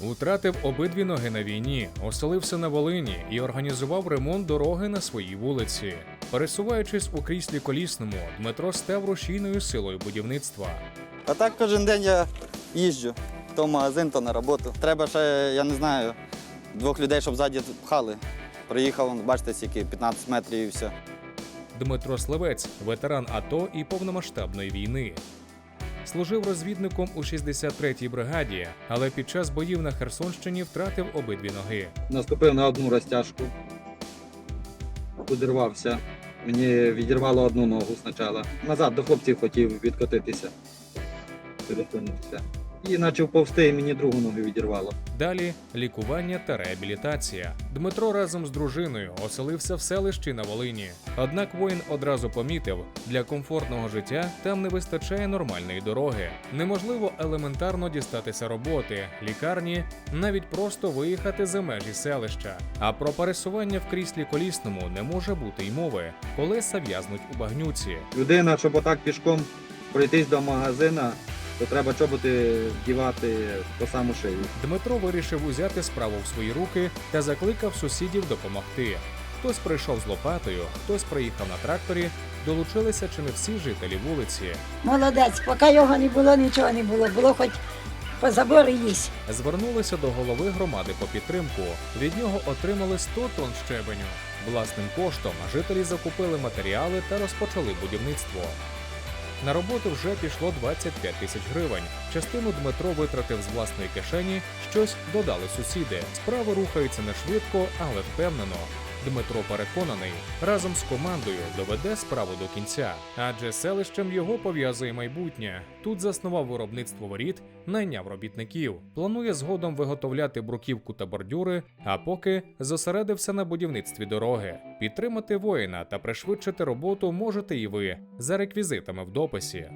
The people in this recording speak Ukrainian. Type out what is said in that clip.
Утратив обидві ноги на війні, оселився на Волині і організував ремонт дороги на своїй вулиці. Пересуваючись у кріслі колісному, Дмитро став рушійною силою будівництва. А так кожен день я їжджу. То в магазин, то на роботу. Треба ще, я не знаю, двох людей, щоб ззаді пхали. Приїхав, бачите, скільки 15 метрів і все. Дмитро Сливець, ветеран АТО і повномасштабної війни. Служив розвідником у 63-й бригаді, але під час боїв на Херсонщині втратив обидві ноги. Наступив на одну розтяжку, удирвався. Мені відірвало одну ногу спочатку. Назад до хлопців хотів відкотитися. Перехлинувся. І почав повзти, і мені другу ногу відірвало. Далі лікування та реабілітація. Дмитро разом з дружиною оселився в селищі на Волині. Однак воїн одразу помітив, для комфортного життя там не вистачає нормальної дороги. Неможливо елементарно дістатися роботи, лікарні, навіть просто виїхати за межі селища. А про пересування в кріслі колісному не може бути й мови. Колеса в'язнуть у багнюці. Людина, щоб отак пішком пройтись до магазина, то треба чоботи вдівати по саму шию. Дмитро вирішив узяти справу в свої руки та закликав сусідів допомогти. Хтось прийшов з лопатою, хтось приїхав на тракторі. Долучилися чи не всі жителі вулиці. Молодець, поки його не було, нічого не було. Було хоч по забору їсть. Звернулися до голови громади по підтримку. Від нього отримали 100 тонн щебеню. Власним коштом жителі закупили матеріали та розпочали будівництво. На роботу вже пішло 25 тисяч гривень. Частину Дмитро витратив з власної кишені, щось додали сусіди. Справи рухаються не швидко, але впевнено. Дмитро переконаний, разом з командою доведе справу до кінця, адже селищем його пов'язує майбутнє. Тут заснував виробництво воріт, найняв робітників, планує згодом виготовляти бруківку та бордюри, а поки зосередився на будівництві дороги. Підтримати воїна та пришвидшити роботу можете і ви за реквізитами в дописі.